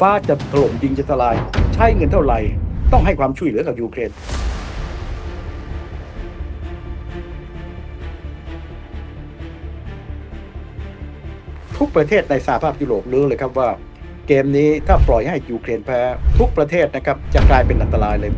ฟ้าจะถล่มดินจะทลาย ใช้เงินเท่าไหร่ ต้องให้ความช่วยเหลือกับยูเครนทุกประเทศในสหภาพยุโรปรู้เลยครับว่า เกมนี้ถ้าปล่อยให้ยูเครนแพ้ ทุกประเทศนะครับจะกลายเป็นอันตรายเลย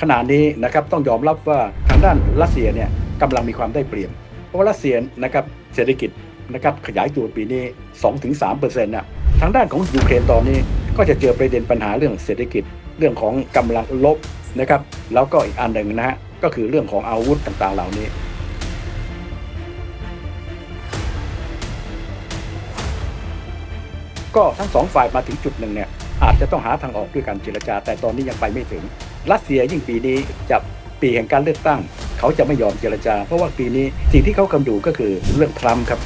ขณะนี้นะครับต้องยอมรับว่าทางด้านรัสเซียเนี่ยกำลังมีความได้เปรียบ เพราะว่ารัสเซียนะครับ เศรษฐกิจนะครับขยายตัวปีนี้ 2-3%เปอร์เซ็นต์นะทางด้านของยูเครนตอนนี้ก็จะเจอประเด็นปัญหาเรื่องเศรษฐกิจเรื่องของกำลังลบนะครับ แล้วก็อีกอันหนึ่งนะฮะก็คือเรื่องของอาวุธต่างๆเหล่านี้ ก็ทั้งสองฝ่ายมาถึงจุดหนึ่งเนี่ยอาจจะต้องหาทางออกด้วยการเจรจา แต่ตอนนี้ยังไปไม่ถึง รัสเซียยิ่งปีนี้จะปีแห่งการเลือกตั้ง เขาจะไม่ยอมเจรจา เพราะว่าปีนี้สิ่งที่เขากำดูก็คือเรื่องทรัมป์ครับ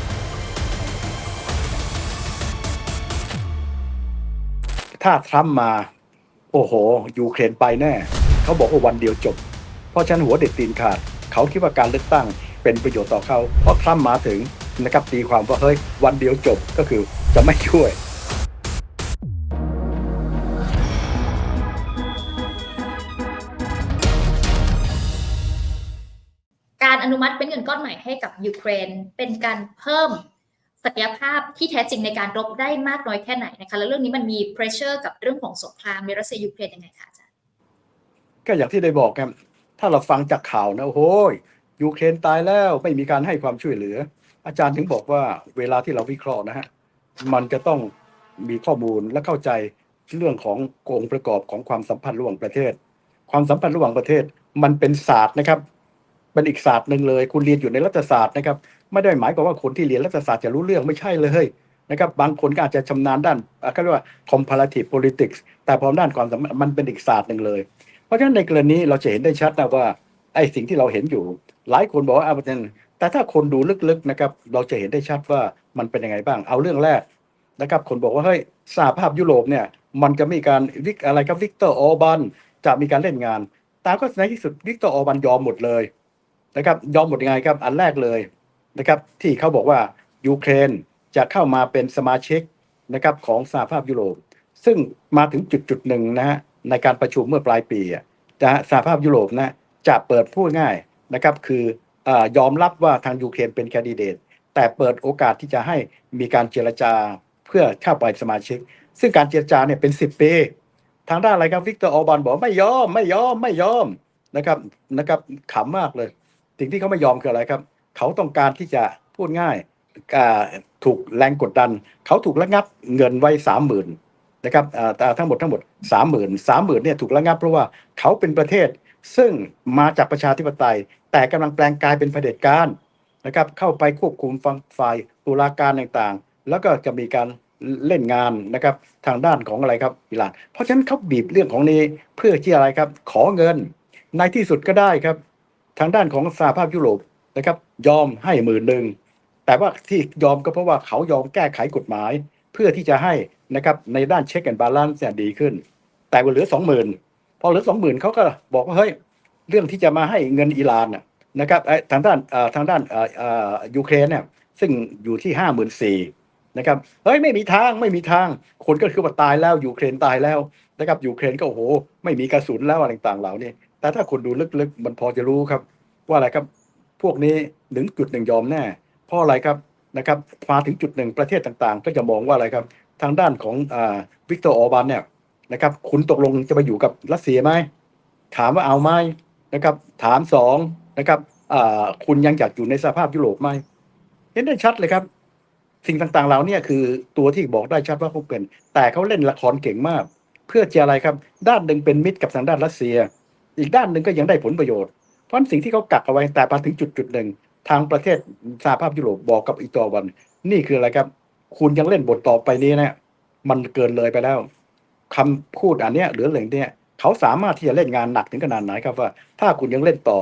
ถ้าทรัมป์มา โอ้โห ยูเครนไปแน่ เขาบอกว่าวันเดียวจบ เพราะฉันหัวเด็ดตีนขาด เขาคิดว่าการเลือกตั้งเป็นประโยชน์ต่อเขา เพราะทรัมป์มาถึงนะครับตีความว่าเฮ้ยวันเดียวจบก็คือจะไม่ช่วย อนุมัติเป็นเงินก้อนใหม่ให้กับยูเครน เป็นการเพิ่มศักยภาพที่แท้จริงในการรบได้มากน้อยแค่ไหนนะคะ แล้วเรื่องนี้มันมี pressure กับเรื่องของสงครามในรัสเซียยูเครนยังไงคะอาจารย์ก็อย่างที่ได้บอกครับถ้าเราฟังจากข่าวนะโอ้โหยูเครนตายแล้วไม่มีการให้ความช่วยเหลือ อาจารย์ถึงบอกว่าเวลาที่เราวิเคราะห์นะฮะมันจะต้องมีข้อมูลและเข้าใจเรื่องขององค์ประกอบของความสัมพันธ์ระหว่างประเทศ ความสัมพันธ์ระหว่างประเทศมันเป็นศาสตร์นะครับ เป็นอีกศาสตร์หนึ่งเลย คุณเรียนอยู่ในรัฐศาสตร์นะครับ ไม่ได้หมายความว่าคนที่เรียนรัฐศาสตร์จะรู้เรื่องไม่ใช่เลยนะครับ บางคนก็อาจจะชำนาญด้านอะเขาเรียกว่า comparative politics แต่พอด้านความสัมพันธ์มันเป็นอีกศาสตร์หนึ่งเลย เพราะฉะนั้นในกรณีเราจะเห็นได้ชัดนะว่าไอ้สิ่งที่เราเห็นอยู่ หลายคนบอกว่าเอาเป็นแต่ถ้าคนดูลึกๆนะครับ เราจะเห็นได้ชัดว่ามันเป็นยังไงบ้าง เอาเรื่องแรกนะครับ คนบอกว่าเฮ้ยสหภาพยุโรปเนี่ยมันจะมีการวิกอะไรครับวิกเตอร์ออบันจะมีการเล่นงานตามก็ในที่สุดวิกเตอร์ออบันยอมหมดเลย นะครับยอมหมดยังไงครับอันแรกเลยนะครับที่เขาบอกว่ายูเครนจะเข้ามาเป็นสมาชิกนะครับของสหภาพยุโรป ซึ่งมาถึงจุดจุดหนึ่งนะฮะในการประชุมเมื่อปลายปีอะนะฮะสหภาพยุโรปนะจะเปิดพูดง่ายนะครับคืออยอมรับว่าทางยูเครนเป็นแคนดิเดต แต่เปิดโอกาสที่จะให้มีการเจรจาเพื่อเข้าไปสมาชิก ซึ่งการเจรจาเนี่ยเป็น 10 ปี ทางด้านอะไรครับวิกเตอร์ออบานบอกไม่ยอมไม่ยอมไม่ยอมนะครับนะครับขำมากเลย สิ่งที่เขาไม่ยอมคืออะไรครับ เขาต้องการที่จะพูดง่ายถูกแรงกดดัน เขาถูกระงับเงินไว้สามหมื่นนะครับทั้งหมดทั้งหมดสามหมื่นสามหมื่นเนี่ยถูกระงับเพราะว่าเขาเป็นประเทศซึ่งมาจากประชาธิปไตย แต่กำลังแปลงกายเป็นเผด็จการนะครับเข้าไปควบคุมฟังฝ่ายตุลาการต่างๆ แล้วก็จะมีการเล่นงานนะครับทางด้านของอะไรครับอิหร่านเพราะฉะนั้นเขาบีบเรื่องของนี้เพื่อที่อะไรครับ ขอเงินในที่สุดก็ได้ครับ ทางด้านของสหภาพยุโรปนะครับ ยอมให้หมื่นหนึ่งแต่ว่าที่ยอมก็เพราะว่าเขายอมแก้ไขกฎหมาย เพื่อที่จะให้นะครับในด้านเช็คแอนด์บาลานซ์เนี่ยดีขึ้น แต่ว่าเหลือสองหมื่นพอเหลือสองหมื่นเขาก็บอกว่าเฮ้ยเรื่องที่จะมาให้เงินอิหร่านนะครับทางด้านทางด้านยูเครนเนี่ยซึ่งอยู่ที่ห้าหมื่นสี่นะครับเฮ้ยไม่มีทางไม่มีทาง คนก็คือว่าตายแล้วยูเครนตายแล้วนะครับยูเครนก็โอ้โห ไม่มีกระสุนแล้วอะไรต่างๆเหล่านี้ แต่ถ้าคนดูลึกๆ มันพอจะรู้ครับ ว่าอะไรครับ พวกนี้ถึงจุดหนึ่งยอมแน่เพราะอะไรครับนะครับมาถึงจุดหนึ่งประเทศต่างๆ ก็จะมองว่าอะไรครับ ทางด้านของวิกเตอร์ออร์บานเนี่ยนะครับคุณตกลงจะไปอยู่กับรัสเซียไหมถามว่าเอาไหมนะครับ ถามสองนะครับคุณยังอยากอยู่ในสภาพยุโรปไหมเห็นได้ชัดเลยครับ สิ่งต่างๆ เหล่าเนี้คือตัวที่บอกได้ชัดว่าเขาเป็น แต่เขาเล่นละครเก่งมาก เพื่อจะอะไรครับ ด้านหนึ่งเป็นมิตรกับทางด้านรัสเซีย อีกด้านหนึ่งก็ยังได้ผลประโยชน์ เพราะสิ่งที่เขากักเอาไว้แต่มาถึงจุดจุดหนึ่งทางประเทศสหภาพยุโรปบอกกับอีกตัววัน นี่คืออะไรครับ คุณยังเล่นบทต่อไปนี้นะมันเกินเลยไปแล้วคำพูดอันเนี้ยหรืออะไรเนี้ยเขาสามารถที่จะเล่นงานหนักถึงขนาดไหนครับว่า ถ้าคุณยังเล่นต่อ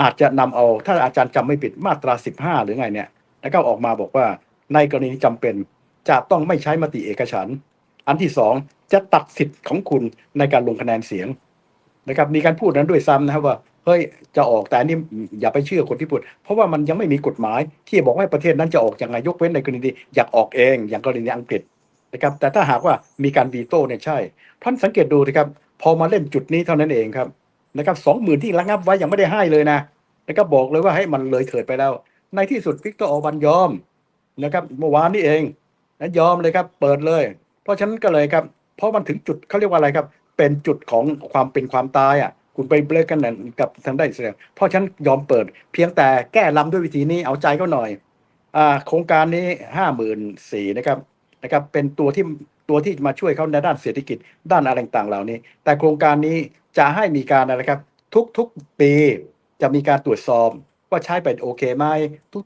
อาจจะนำเอาถ้าอาจารย์จำไม่ผิดมาตราสิบห้าหรือไงเนี่ยแล้วก็ออกมาบอกว่าในกรณีจำเป็นจะต้องไม่ใช้มติเอกฉันอันที่สองจะตัดสิทธิ์ของคุณในการลงคะแนนเสียง นะครับมีการพูดนั้นด้วยซ้ำนะครับว่าเฮ้ยจะออกแต่อันนี่อย่าไปเชื่อคนที่พูด เพราะว่ามันยังไม่มีกฎหมาย ที่จะบอกว่าประเทศนั้นจะออกอย่างไงยกเว้นในกรณีที่อยากออกเองอย่างกรณีอังกฤษนะครับแต่ถ้าหากว่ามีการวีโต้เนี่ยใช่ท่านสังเกตดูนะครับพอมาเล่นจุดนี้เท่านั้นเองครับนะครับสองหมื่นที่ระงับไว้ยังไม่ได้ให้เลยนะนะครับบอกเลยว่าให้มันเลยเถิดไปแล้ว ในที่สุดวิกเตอร์ออบันยอมนะครับเมื่อวานนี้เองนะยอมเลยครับเปิดเลย เพราะฉะนั้นก็เลยครับเพราะมันถึงจุดเขาเรียกว่าอะไรครับ เป็นจุดของความเป็นความตายอะ คุณไปเบรกกันนั่นกับทางด้านอิสราเอลเพราะฉันยอมเปิด เพียงแต่แก้ลำด้วยวิธีนี้เอาใจก็หน่อยอ่าโครงการนี้ห้าหมื่นสี่นะครับนะครับเป็นตัวที่ตัวที่มาช่วยเขาในด้านเศรษฐกิจด้านอะไรต่างๆเหล่านี้ แต่โครงการนี้จะให้มีการอะครับ ทุกๆปีจะมีการตรวจสอบว่าใช้ไปโอเคไหม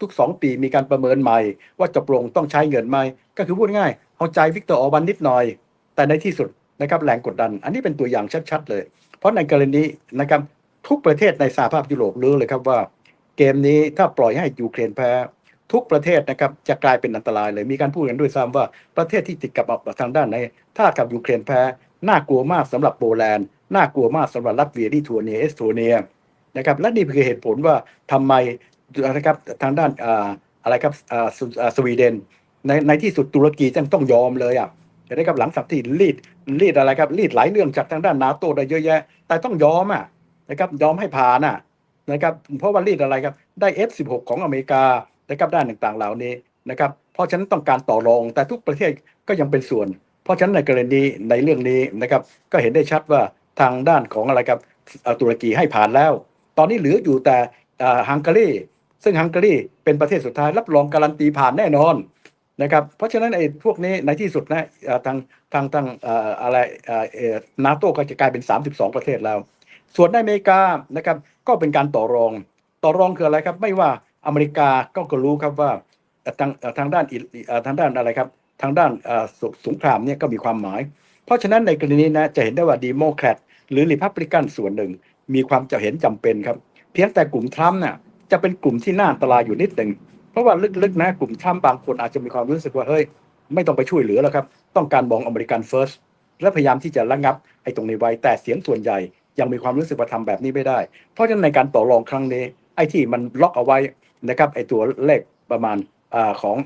ทุก ๆ 2 ปีมีการประเมินใหม่ ว่าจะปรงต้องใช้เงินไหมก็คือพูดง่ายเอาใจวิกเตอร์ออบันนิดหน่อย แต่ในที่สุด นะครับแรงกดดัน อันนี้เป็นตัวอย่างชัดๆเลย เพราะในกรณีนะครับทุกประเทศในสหภาพยุโรปรู้เลยครับว่า เกมนี้ถ้าปล่อยให้ยูเครนแพ้ ทุกประเทศนะครับจะกลายเป็นอันตรายเลยมีการพูดกันด้วยซ้ำว่าประเทศที่ติดกับทางด้านในถ้ากับยูเครนแพ้น่ากลัวมากสำหรับโปแลนด์น่ากลัวมากสำหรับรัสเซียลิทัวเนียเอสโตเนียนะครับและนี่คือเหตุผลว่าทำไมนะครับทางด้านอ่าอะไรครับอ่าสวีเดนในในที่สุดตุรกีต้องต้องยอมเลยอะ จะได้กับหลังจากที่รีดรีดอะไรครับรีดหลายเรื่องจากทางด้านนาโตได้เยอะแยะ แต่ต้องยอมอะนะครับยอมให้ผ่านอะนะครับเพราะว่ารีดอะไรครับได้ F16 ของอเมริกานะครับด้านต่างๆเหล่านี้นะครับเพราะฉะนั้นต้องการต่อรองแต่ทุกประเทศก็ยังเป็นส่วน เพราะฉะนั้นในกรณีในเรื่องนี้นะครับก็เห็นได้ชัดว่าทางด้านของอะไรครับออตุรกีให้ผ่านแล้ว ตอนนี้เหลืออยู่แต่อ่าฮังการีซึ่งฮังการีเป็นประเทศสุดท้ายรับรองการันตีผ่านแน่นอน นะครับเพราะฉะนั้นไอ้พวกนี้ในที่สุดนะทางทางทางอะไรนาโต้ก็จะกลายเป็น 32 ประเทศแล้ว ส่วนในอเมริกานะครับก็เป็นการต่อรอง ต่อรองคืออะไรครับ ไม่ว่าอเมริกาก็ก็รู้ครับว่าทางทางด้านทางด้านอะไรครับ ทางด้านสสงครามเนี่ยก็มีความหมาย เพราะฉะนั้นในกรณีนี้นะจะเห็นได้ว่าดีโมแครตหรือริพับลิกันส่วนหนึ่ง มีความจะเห็นจำเป็นครับ เพียงแต่กลุ่มทรัมป์น่ะจะเป็นกลุ่มที่น่าอันตรายอยู่นิดหนึ่ง ราะว่าลึกๆนะกลุ่มทรัมป์บางคนอาจจะมีความรู้สึกว่าเฮ้ยไม่ต้องไปช่วยเหลือแล้วครับ ต้องการมองอเมริกันเฟิร์สและพยายามที่จะระงับไอ้ตรงนี้ไว้แต่เสียงส่วนใหญ่ยังมีความรู้สึกว่าทำแบบนี้ไม่ได้ เพราะฉะนั้นในการต่อรองครั้งนี้ ไอ้ที่มันล็อกเอาไว้นะครับไอ้ตัวเลขประมาณอของ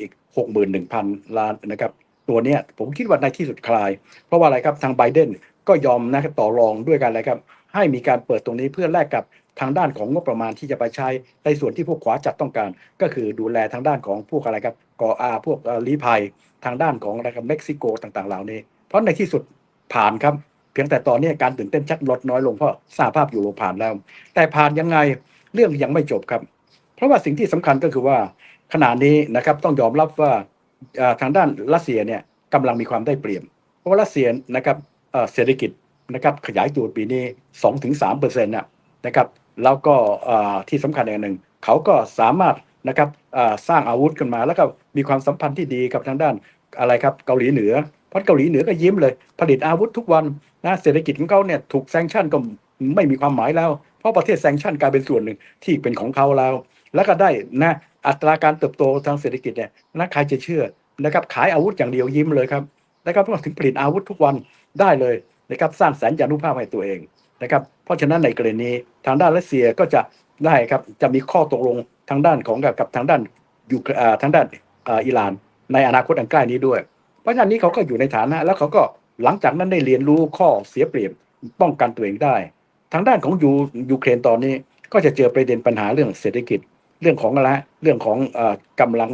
อีกหกหมื่นหนึ่งพันล้านนะครับ ตัวเนี้ยผมคิดว่าในที่สุดคลาย เพราะว่าอะไรครับทางไบเดนก็ยอมนะครับต่อรองด้วยกันอะไรครับ ให้มีการเปิดตรงนี้เพื่อแลกกับ ทางด้านของงบประมาณที่จะไปใช้ในส่วนที่พวกขวาจัดต้องการ ก็คือดูแลทางด้านของพวกอะไรครับกออาพวกลี้ภัย ทางด้านของอะไรครับเม็กซิโกต่างๆเหล่านี้ เพราะในที่สุดผ่านครับ เพียงแต่ตอนนี้การตื่นเต้นชักลดน้อยลงเพราะสหภาพอยู่โรผ่านแล้ว แต่ผ่านยังไงเรื่องยังไม่จบครับ เพราะว่าสิ่งที่สำคัญก็คือว่าขณะนี้นะครับต้องยอมรับว่าทางด้านรัสเซียเนี่ยกำลังมีความได้เปรียบเพราะว่ารัสเซียนะครับเศรษฐกิจนะครับขยายตัวปีนี้ 2-3เปอร์เซ็นต์นะครับ แล้วก็ที่สำคัญอย่างหนึ่ง เขาก็สามารถนะครับสร้างอาวุธขึ้นมา แล้วก็มีความสัมพันธ์ที่ดีกับทางด้านอะไรครับเกาหลีเหนือเพราะเกาหลีเหนือก็ยิ้มเลย ผลิตอาวุธทุกวันนะเศรษฐกิจของเขาเนี่ยถูกแซงชั่นก็ไม่มีความหมายแล้ว เพราะประเทศแซงชั่นกลายเป็นส่วนหนึ่งที่เป็นของเขาแล้ว แล้วก็ได้นะอัตราการเติบโตทางเศรษฐกิจเนี่ยนะใครจะเชื่อนะครับขายอาวุธอย่างเดียวยิ้มเลยครับนะครับถึงผลิตอาวุธทุกวันได้เลยนะครับสร้างแสนยานุภาพให้ตัวเอง นะครับ เพราะฉะนั้นในกรณีทางด้านรัสเซียก็จะได้ครับจะมีข้อตกลงทางด้านของกับกบทางด้านยูเครอ่ทางด้านอิหร่าน ในอนาคตอันใกล้นี้ด้วย เพราะฉะนั้นนี้เขาก็อยู่ในฐานะ แล้วเขาก็หลังจากนั้นได้เรียนรู้ข้อเสียเปรียบป้องกันตัวเองได้ ทางด้านของยูยูเครนตอนนี้ก็จะเจอประเด็นปัญหาเรื่องเศรษฐกิจเรื่องของอะไรเรื่องของออกำลัง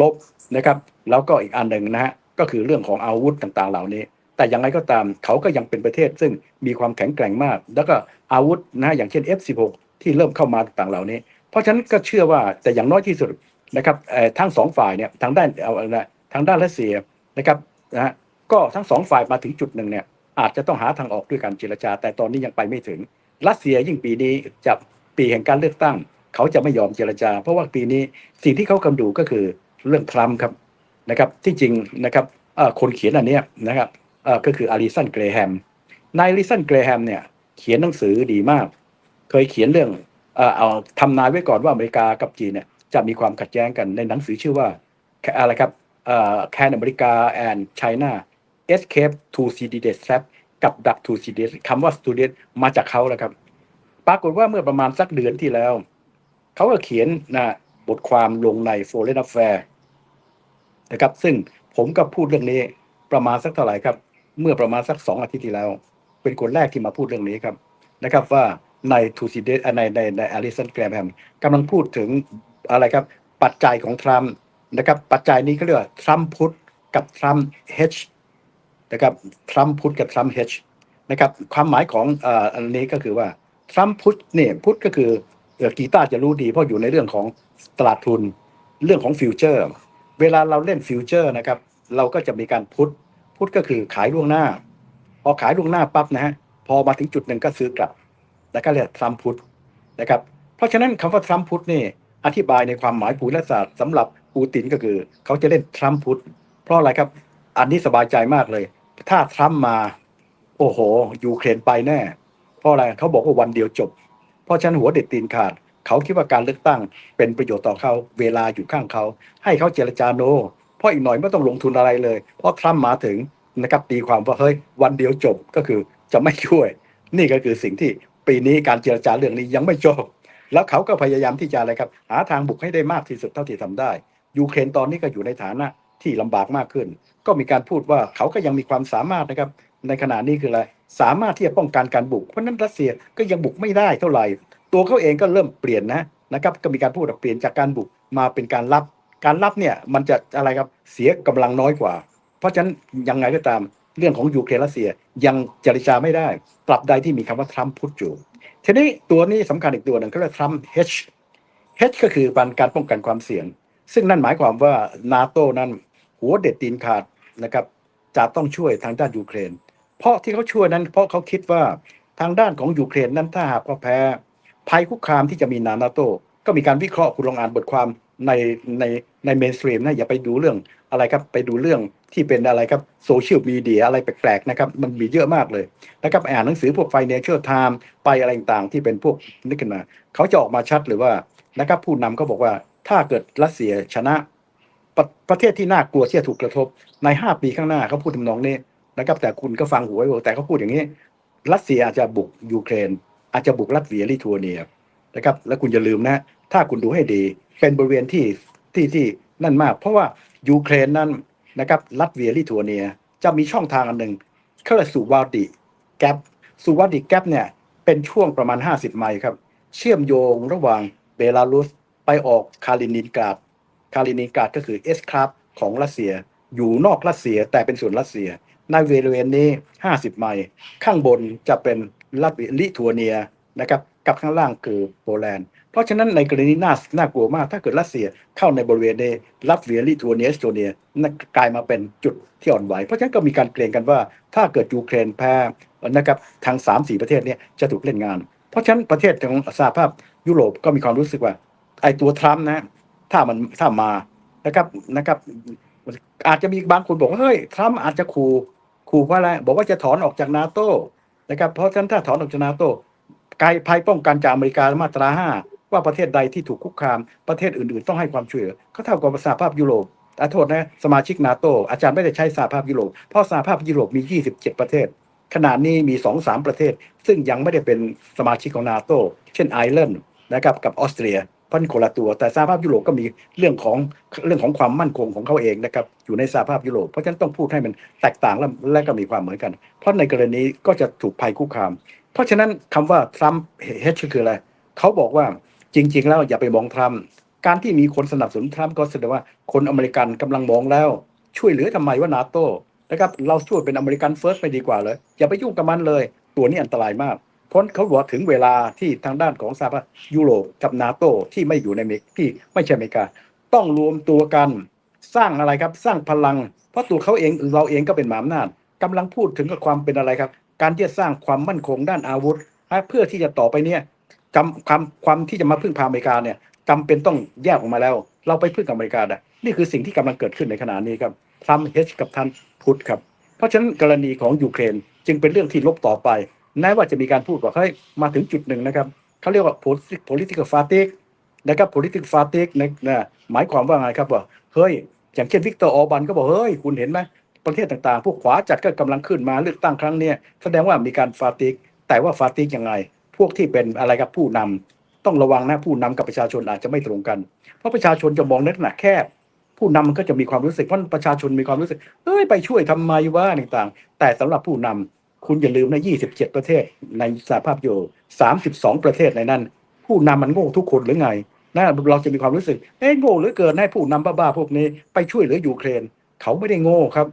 ลบนะครับ แล้วก็อีกอันหนึ่งนะฮะก็คือเรื่องของอาวุธต่างๆ เหล่านี้ แต่อยังไงก็ตามเขาก็ยังเป็นประเทศซึ่งมีความแข็งแกร่งมาก แล้วก็อาวุธนะอย่างเช่น F16 ที่เริ่มเข้ามาต่างเหล่านี้ เพราะฉะนั้นก็เชื่อว่าแต่อย่างน้อยที่สุดนะครับทั้งสองฝ่ายเนี่ยทางด้านเอานะทางด้านรัสเซียนะครับนะฮะก็ทั้งสองฝ่ายมาถึงจุดหนึ่งเนี่ยอาจจะต้องหาทางออกด้วยการเจรจา แต่ตอนนี้ยังไปไม่ถึง รัสเซียยิ่งปีนี้จะปีแห่งการเลือกตั้ง เขาจะไม่ยอมเจรจา เพราะว่าปีนี้สิ่งที่เขากำลังดูก็คือเรื่องทรัมป์ครับนะครับที่จริงนะครับคนเขียนอันนี้นะครับ ก็คืออาริสันเกรแฮมนายอาริสันเกรแฮมเนี่ยเขียนหนังสือดีมาก เคยเขียนเรื่องเอ่อเอาทำนายไว้ก่อนว่าอเมริกากับจีนเนี่ยจะมีความขัดแย้งกันในหนังสือชื่อว่าอะไรครับเอ่อ Can America and China Escape to CDS Trap กับดัก to CDS คำว่า student มาจากเขาแล้วครับ ปรากฏว่าเมื่อประมาณสักเดือนที่แล้ว เขาก็เขียนนะบทความลงใน Foreign Affair นะครับ ซึ่งผมก็พูดเรื่องนี้ประมาณสักเท่าไหร่ครับ เมื่อประมาณสักสองอาทิตย์ที่แล้ว เป็นคนแรกที่มาพูดเรื่องนี้ครับนะครับว่าในทูซิเดในในในอลิสันแกรมแฮมกำลังพูดถึงอะไรครับ ปัจจัยของทรัมป์นะครับปัจจัยนี้เขาเรียกว่าทรัมป์พุทกับทรัมป์เฮชนะครับทรัมป์พุทกับทรัมป์เฮชนะครับความหมายของอ,อันนี้ก็คือว่าทรัมป์พุทเนี่ยพุทก็คืออกีตาร์จะรู้ดีเพราะอยู่ในเรื่องของตลาดทุน เรื่องของฟิวเจอร์ เวลาเราเล่นฟิวเจอร์นะครับ เราก็จะมีการพุท พุทธก็คือขายล่วงหน้า พอขายล่วงหน้าปั๊บนะฮะพอมาถึงจุดหนึ่งก็ซื้อกลับ แล้วก็เรียกทรัมป์พุทธนะครับ เพราะฉะนั้นคำว่าทรัมป์พุทธนี่อธิบายในความหมายภูมิรัฐศาสตร์สำหรับปูตินก็คือ เขาจะเล่นทรัมป์พุทธเพราะอะไรครับ อันนี้สบายใจมากเลย ถ้าทรัมมา โอ้โห ยูเครนไปแน่ เพราะอะไรเขาบอกว่าวันเดียวจบ เพราะฉะนั้นหัวเด็ดตีนขาด เขาคิดว่าการเลือกตั้งเป็นประโยชน์ต่อเขาเวลาอยู่ข้างเขา ให้เขาเจรจาโน ราะอีกหน่อยไม่ต้องลงทุนอะไรเลย เพราะทรัมป์มาถึงนะครับตีความว่าเฮ้ยวันเดียวจบก็คือจะไม่ช่วย นี่ก็คือสิ่งที่ปีนี้การเจรจาเรื่องนี้ยังไม่จบ แล้วเขาก็พยายามที่จะอะไรครับ หาทางบุกให้ได้มากที่สุดเท่าที่ทำได้ยูเครนตอนนี้ก็อยู่ในฐานะที่ลำบากมากขึ้น ก็มีการพูดว่าเขาก็ยังมีความสามารถนะครับในขณะนี้คืออะไรสามารถที่จะป้องกันการบุกเพราะนั้นรัสเซียก็ยังบุกไม่ได้เท่าไหร่ ตัวเขาเองก็เริ่มเปลี่ยนนะนะครับก็มีการพูดเปลี่ยนจากการบุกมาเป็นการรับ การรับเนี่ยมันจะอะไรครับเสียกำลังน้อยกว่า เพราะฉะนั้นยังไงก็ตามเรื่องของยูเครนรัสเซียยังเจรจาไม่ได้ตราบใดที่มีคำว่าทรัมป์พูดอยู่ทีนี้ตัวนี้สำคัญอีกตัวหนึ่งก็เรียกทรัมป์ H H ก็คือการป้องกันความเสี่ยง ซึ่งนั่นหมายความว่านาโตนั้นหัวเด็ดตีนขาดนะครับจะต้องช่วยทางด้านยูเครน เพราะที่เขาช่วยนั้นเพราะเขาคิดว่าทางด้านของยูเครนนั้นถ้าหากว่าแพ้ภัยคุกคามที่จะมีนานาโต ก็มีการวิเคราะห์คุณลองอ่านบทความในในในเมนสตรีมนะอย่าไปดูเรื่องอะไรครับไปดูเรื่องที่เป็นอะไรครับโซเชียลมีเดียอะไรแปลกๆนะครับมันมีเยอะมากเลยนะครับอ่านหนังสือพวก Financial Times ไปอะไรต่างๆที่เป็นพวกนึกขึ้นมา เขาจะออกมาชัดหรือว่านะครับผู้นำก็บอกว่าถ้าเกิดรัสเซียชนะประประเทศที่น่ากลัวที่จะถูกกระทบใน 5 ปีข้างหน้าเขาพูดทำนองนี้นะครับแต่คุณก็ฟังหูไว้แต่เขาพูดอย่างนี้ รัสเซียอาจจะบุกยูเครน อาจจะบุกรัสเซียลิทัวเนียนะครับแล้วคุณอย่าลืมนะ ถ้าคุณดูให้ดี เป็นบริเวณที่ที่ที่นั่นมาก เพราะว่ายูเครนนั้นนะครับรัสเซียลิทัวเนียจะมีช่องทางอันหนึ่งเขาเรียกสุวาดิแกปสุวาดิแกปเนี่ยเป็นช่วงประมาณ 50 ไมล์ครับ เชื่อมโยงระหว่างเบลารุสไปออกคาลินินกราดคาลินินกราดก็คือเอสคราฟของรัสเซีย อยู่นอกรัสเซียแต่เป็นส่วนรัสเซีย ในบริเวณนี้ 50 ไมล์ ข้างบนจะเป็นรัสลิทัวเนียนะครับ กับข้างล่างคือโปแลนด์ เพราะฉะนั้นในกรณีน่าน่ากลัวมาก ถ้าเกิดรัสเซียเข้าในบริเวณนี้รัสเซียลิทัวเนียเอสโตเนียนั่นกลายมาเป็นจุดที่อ่อนไหว เพราะฉะนั้นก็มีการเกรงกันว่า ถ้าเกิดยูเครนแพ้นะครับทาง3 4 ประเทศเนี้จะถูกเล่นงาน เพราะฉะนั้นประเทศของสหภาพยุโรปก็มีความรู้สึกว่าไอ้ตัวทรัมป์นะ ถ้ามันถ้ามานะครับนะครับอาจจะมีบางคนบอกว่าเฮ้ยทรัมป์อาจจะขู่ขู่ว่าอะไรบอกว่าจะถอนออกจากนาโตนะครับเพราะฉะนั้นถ้าถอนออกจากนาโต กายภัยป้องกันจากอเมริกามาตราห้าว่าประเทศใดที่ถูกคุกคามประเทศอื่นๆ ต้องให้ความช่วยเหลือก็เท่ากับสหภาพยุโรปอาโทษนะสมาชิกนาโตอาจารย์ไม่ได้ใช้สหภาพยุโรปเพราะสหภาพยุโรปมี 27 ประเทศ ขณะนี้มี 2-3 ประเทศ ซึ่งยังไม่ได้เป็นสมาชิกของนาโตเช่นไอร์แลนด์นะครับกับออสเตรียเพราะนี่คนละตัว แต่สหภาพยุโรปก็มีเรื่องของเรื่องของความมั่นคงของเขาเองนะครับอยู่ในสหภาพยุโรปเพราะฉะนั้นต้องพูดให้มันแตกต่างและและก็มีความเหมือนกัน เพราะในกรณีก็จะถูกภัยคุกคาม เพราะฉะนั้นคำว่าทรัมป์เฮชคืออะไรเขาบอกว่าจริง ๆ แล้วอย่าไปมองทรัมป์การที่มีคนสนับสนุนทรัมป์ก็แสดงว่าคนอเมริกันกำลังมองแล้ว ช่วยเหลือทำไมว่านาโต้นะครับเราช่วยเป็นอเมริกันเฟิร์สไปดีกว่าเลย อย่าไปยุ่งกับมันเลย ตัวนี้อันตรายมากเพราะเขาบอกถึงเวลาที่ทางด้านของสหภาพยุโรปกับนาโตที่ไม่อยู่ในเมกที่ไม่ใช่อเมริกา ต้องรวมตัวกันสร้างอะไรครับสร้างพลัง เพราะตัวเขาเองเราเองก็เป็นหมหาอำนาจกำลังพูดถึงกับความเป็นอะไรครับ การที่จะสร้างความมั่นคงด้านอาวุธ เพื่อที่จะต่อไปเนี่ยจำความความที่จะมาพึ่งพาอเมริกาเนี่ยจำเป็นต้องแยกออกมาแล้ว เราไปพึ่งกับอเมริกาได้นี่คือสิ่งที่กำลังเกิดขึ้นในขณะนี้ครับทรัมป์เฮชกับท่านพุทธครับ เพราะฉะนั้นกรณีของยูเครนจึงเป็นเรื่องที่ลบต่อไปแม้ว่าจะมีการพูดว่าเฮ้ยมาถึงจุดหนึ่งนะครับเขาเรียกว่า political fatigue นะครับ political fatigue นะนะหมายความว่าไงครับว่าเฮ้ยอย่างเช่นวิกเตอร์ออบันก็บอกเฮ้ยคุณเห็นไหม ประเทศต่างๆ พวกขวาจัดก็กำลังขึ้นมาเลือกตั้งครั้งนี้แสดงว่ามีการฟาติก แต่ว่าฟาติกยังไง พวกที่เป็นอะไรครับผู้นำต้องระวังนะผู้นำกับประชาชนอาจจะไม่ตรงกัน เพราะประชาชนจะมองในลักษณะแคบ ผู้นำมันก็จะมีความรู้สึกเพราะประชาชนมีความรู้สึกเอ้ยไปช่วยทำไมวะต่างๆ แต่สำหรับผู้นำคุณอย่าลืมนะ 27 ประเทศในสหภาพโย32 ประเทศในนั้น ผู้นำมันโง่ทุกคนหรือไงนะเราจะมีความรู้สึกเอ้ยโง่หรือเกินให้ผู้นำบ้าๆพวกนี้ไปช่วยเหลือยูเครน เขาไม่ได้โง่ครับ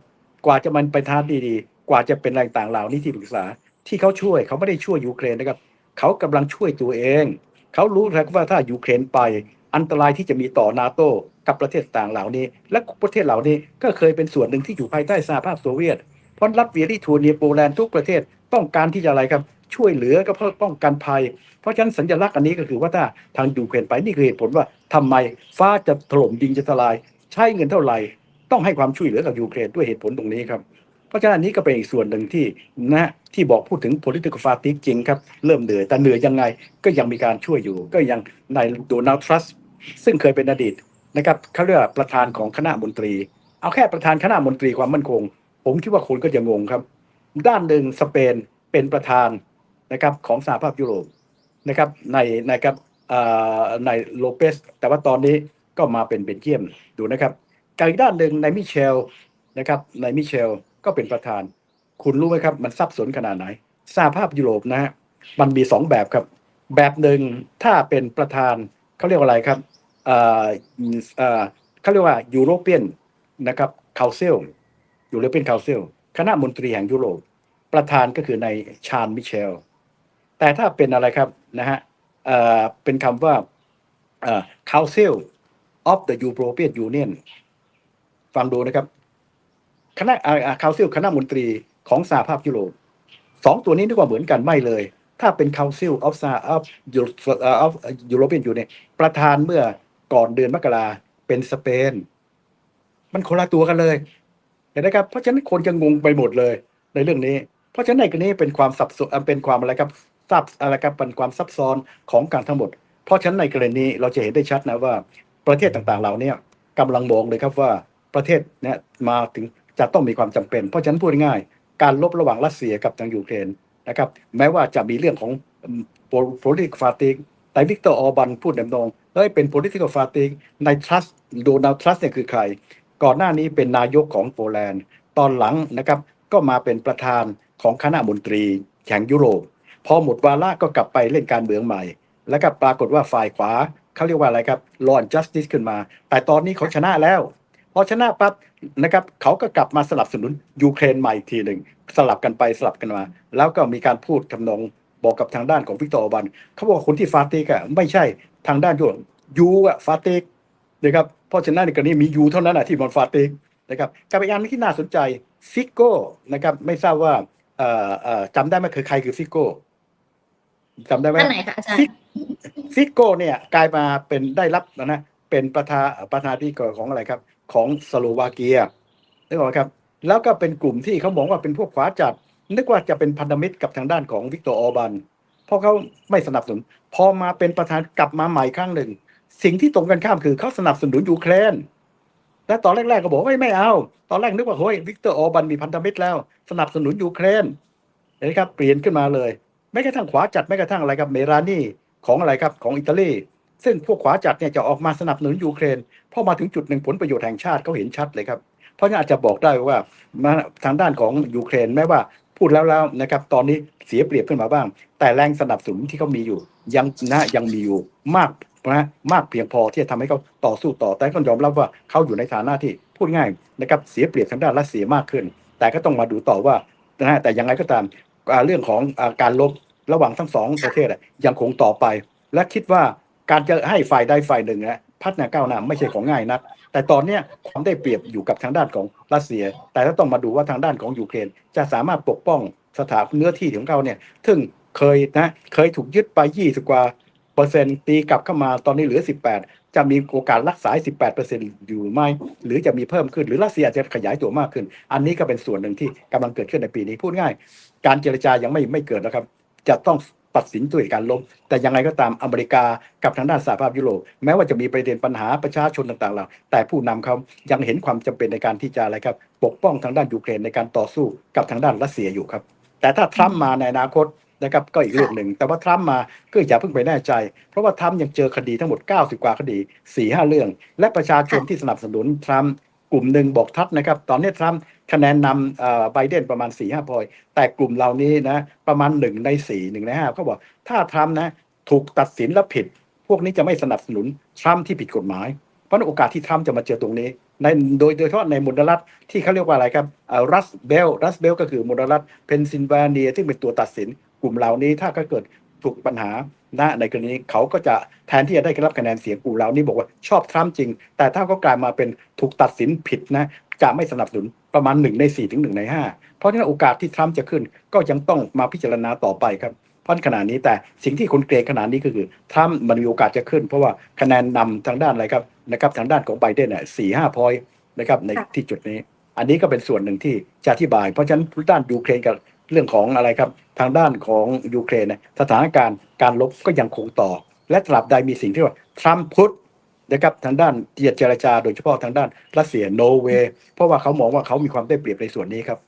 กว่าจะมันไปทานดีๆ กว่าจะเป็นอะไรต่างเหล่านี้ที่ปรึกษา ที่เขาช่วยเขาไม่ได้ช่วยยูเครนนะครับเขากำลังช่วยตัวเอง เขารู้แล้วว่าถ้ายูเครนไป อันตรายที่จะมีต่อนาโตกับประเทศต่างเหล่านี้ และประเทศเหล่านี้ก็เคยเป็นส่วนหนึ่งที่อยู่ภายใต้สหภาพโซเวียตเพราะรัสเซียลิทัวเนียโปแลนด์ทุกประเทศต้องการที่จะอะไรครับช่วยเหลือก็เพื่อป้องกันภัย เพราะฉะนั้นสัญลักษณ์อันนี้ก็คือว่าถ้าทางยูเครนไปนี่คือเหตุผลว่าทำไมฟ้าจะถล่มดินจะทลาย ใช้เงินเท่าไหร่ ต้องให้ความช่วยเหลือกับยูเครนด้วยเหตุผลตรงนี้ครับ เพราะฉะนั้นนี้ก็เป็นอีกส่วนหนึ่งที่นะที่บอกพูดถึง political fatigue จริงครับ เริ่มเหนื่อย แต่เหนื่อยยังไงก็ยังมีการช่วยอยู่ ก็ยังในโดนัลด์ทรัสซึ่งเคยเป็นอดีตนะครับเขาเรียกว่าประธานของคณะมนตรี เอาแค่ประธานคณะมนตรีความมั่นคง ผมคิดว่าคนก็จะงงครับ ด้านหนึ่งสเปนเป็นประธานนะครับ ของสหภาพยุโรปนะครับในนะครับอ่อในโลเปสแต่ว่าตอนนี้ก็มาเป็นเบนเยียมดูนะครับ กับอีกด้านหนึ่งในมิเชลนะครับในมิเชลก็เป็นประธาน คุณรู้ไหมครับ มันซับซ้อนขนาดไหนสหภาพยุโรปนะฮะมันมีสองแบบครับ แบบหนึ่งถ้าเป็นประธานเขาเรียกว่าอะไรครับเอ่อเอ่อเขาเรียกว่ายูโรเปียนนะครับคา u เซลยูโรเปียนคา u เซลคณะมนตรีแห่งยุโรป ประธานก็คือในชาญมิเชล แต่ถ้าเป็นอะไรครับนะฮะเอ่อเป็นคำว่าเอ่อ Council of the European Union ฟังดูนะครับคณะอ่า Council คณะมนตรีของสหภาพยุโรปสองตัวนี้นึกว่าเหมือนกันไม่เลย ถ้าเป็น Council of Sa- of Euro- เอ่อ of European Union ประธานเมื่อก่อนเดือนมกราเป็นสเปน มันคนละตัวกันเลยเห็นไหมครับเพราะฉะนั้นคนจะงงไปหมดเลยในเรื่องนี้ เพราะฉะนั้นในกรณีเป็นความสับสนเป็นความอะไรครับซับอะไรครับเป็นความซับซ้อนของการทั้งหมด เพราะฉะนั้นในกรณีเราจะเห็นได้ชัดนะว่าประเทศต่างๆ เหล่านี้กำลังมองเลยครับว่า ประเทศเนี่ยมาถึงจะต้องมีความจำเป็น เพราะฉะนั้นพูดง่ายการลบระหว่างรัสเซียกับทางยูเครนนะครับแม้ว่าจะมีเรื่องของ political fatigue แต่วิกเตอร์ออบันพูดแนมนองเฮ้ยเป็น political fatigue ใน trust โดนัลด์ทรัสเนี่ยคือใคร ก่อนหน้านี้เป็นนายกของโปแลนด์ ตอนหลังนะครับก็มาเป็นประธานของคณะมนตรีแห่งยุโรป พอหมดวาระก็กลับไปเล่นการเมืองใหม่ แล้วก็ปรากฏว่าฝ่ายขวาเขาเรียกว่าอะไรครับ law and justice ขึ้นมา แต่ตอนนี้เขาชนะแล้ว พอชนะปั๊บนะครับเขาก็กลับมาสนับสนุนยูเครนใหม่อีกทีหนึ่งสลับกันไปสลับกันมา แล้วก็มีการพูดทำนองบอกกับทางด้านของวิกตอร์ออร์บันเขาบอกว่าคนที่ฟาติกอะไม่ใช่ทางด้านยุโรปยูอะฟาติกนะครับเพราะฉะนั้นในกรณีมียูเท่านั้นอะที่มันฟาติกนะครับกับอีกอันที่น่าสนใจฟิโก้นะครับไม่ทราบว่าเอ่อเอ่อจำได้ไหมคือใครคือฟิโก้จำได้ไหมท่านไหนคะอาจารย์ฟิโก้เนี่ยกลายมาเป็นได้รับนะเป็นประธานประธานที่ก่อของอะไรครับของสโลวาเกียนึกออกไหมครับ แล้วก็เป็นกลุ่มที่เขามองว่าเป็นพวกขวาจัด นึกว่าจะเป็นพันธมิตรกับทางด้านของวิกตอร์ออร์บัน เพราะเขาไม่สนับสนุน พอมาเป็นประธานกลับมาใหม่ครั้งหนึ่ง สิ่งที่ตรงกันข้ามคือเขาสนับสนุนยูเครนและตอนแรกๆก็บอกว่าไม่เอา ตอนแรกนึกว่าเฮ้ยวิกเตอร์ออร์บันมีพันธมิตรแล้ว สนับสนุนยูเครนเห็นไหมครับเปลี่ยนขึ้นมาเลยแม้กระทั่งขวาจัดแม้กระทั่งอะไรครับเมรานีของอะไรครับของอิตาลี ซึ่งพวกขวาจัดเนี่ยจะออกมาสนับสนุนยูเครนพอมาถึงจุดหนึ่งผลประโยชน์แห่งชาติเขาเห็นชัดเลยครับ เพราะฉะนั้นอาจจะบอกได้ว่ามาทางด้านของยูเครนแม้ว่าพูดแล้วแล้วนะครับตอนนี้เสียเปรียบขึ้นมาบ้าง แต่แรงสนับสนุนที่เขามีอยู่ ยังนะยังมีอยู่มากนะมากเพียงพอที่จะทำให้เขาต่อสู้ต่อ แต่ก็ยอมรับว่าเขาอยู่ในฐานะที่พูดง่ายนะครับเสียเปรียบทางด้านรัสเซียมากขึ้น แต่ก็ต้องมาดูต่อว่านะฮะแต่ยังไงก็ตามเรื่องของการลบระหว่างทั้งสองประเทศยังคงต่อไป และคิดว่า การจะให้ฝ่ายใดฝ่ายหนึ่งนะพัฒนาก้าวหน้าไม่ใช่ของง่ายนัก แต่ตอนเนี้ยความได้เปรียบอยู่กับทางด้านของรัสเซีย แต่ถ้าต้องมาดูว่าทางด้านของยูเครน จะสามารถปกป้องสถาเนื้อที่ของเขาเนี่ยซึ่งเคยนะเคยถูกยึดไป 20 กว่าเปอร์เซ็นต์ตีกลับเข้ามาตอนนี้เหลือ 18 จะมีโอกาสรักษา 18เปอร์เซ็นต์อยู่ไหมหรือจะมีเพิ่มขึ้น หรือรัสเซียจจะขยายตัวมากขึ้น อันนี้ก็เป็นส่วนหนึ่งที่กำลังเกิดขึ้นในปีนี้พูดง่าย การเจรจายังไม่ไม่เกิดนะครับ จะต้อง ตัดสินด้วยการล้ม แต่ยังไงก็ตามอเมริกากับทางด้านสหภาพยุโรปแม้ว่าจะมีประเด็นปัญหาประชาชนต่างๆเราแต่ผู้นำเขายังเห็นความจำเป็นในการที่จะอะไรครับปกป้องทางด้านยูเครนในการต่อสู้กับทางด้านรัสเซียอยู่ครับ แต่ถ้าทรัมป์มาในอนาคตนะครับก็อีกเรื่องหนึ่ง แต่ว่าทรัมป์มาก็อย่าเพิ่งไปแน่ใจ เพราะว่าทรัมป์ยังเจอคดีทั้งหมด 90 กว่าคดี4ีหเรื่อง และประชาชนที่สนับสนุนทรัมป์ กลุ่มหนึ่งบอกทัดนะครับ ตอนนี้ทรัมป์คะแนนนำไบเดนประมาณ4 5พอย แต่กลุ่มเหล่านี้นะประมาณ1ใน4 1ใน5เขาบอกถ้าทรัมป์นะถูกตัดสินและผิด พวกนี้จะไม่สนับสนุนทรัมป์ที่ผิดกฎหมาย เพราะฉะนั้นโอกาสที่ทรัมป์จะมาเจอตรงนี้ในโดยโดยเฉพาะในมณฑลรัฐที่เขาเรียกว่าอะไรครับรัสเบลรัสเบลก็คือมณฑลรัฐเพนซิลเวเนียที่งเป็นตัวตัดสินกลุ่มเหล่านี้ถ้าก็เกิดถูกปัญหา นะในกรณีนี้เขาก็จะแทนที่จะได้รับคะแนนเสียงกลุ่มเหล่านี้บอกว่าชอบทรัมป์จริง แต่ถ้าเขากลายมาเป็นถูกตัดสินผิดนะจะไม่สนับสนุนประมาณหนึ่งใน4ถึงหนึ่งใน 5 เพราะฉะนั้นโอกาสที่ทรัมป์จะขึ้นก็ยังต้องมาพิจารณาต่อไปครับเพราะขณะนี้แต่สิ่งที่คนเกรงขนาดนี้ก็คือทรัมป์มันมีโอกาสจะขึ้น เพราะว่าคะแนนนำทางด้านอะไรครับนะครับทางด้านของไบเดนเนี่ยสี่ห้าพอยนะครับในค่ะที่จุดนี้ อันนี้ก็เป็นส่วนหนึ่งที่จะอธิบาย เพราะฉะนั้นด้านยูเครนกับ เรื่องของอะไรครับทางด้านของยูเครนสถานการณ์การลบก็ยังคงต่อ และตราบใดมีสิ่งที่ว่าทรัมป์พุทธนะครับทางด้านเจรจาโดยเฉพาะทางด้านรัสเซียโนเวย์เพราะว่าเขามองว่าเขามีความได้เปรียบในส่วนนี้ครับ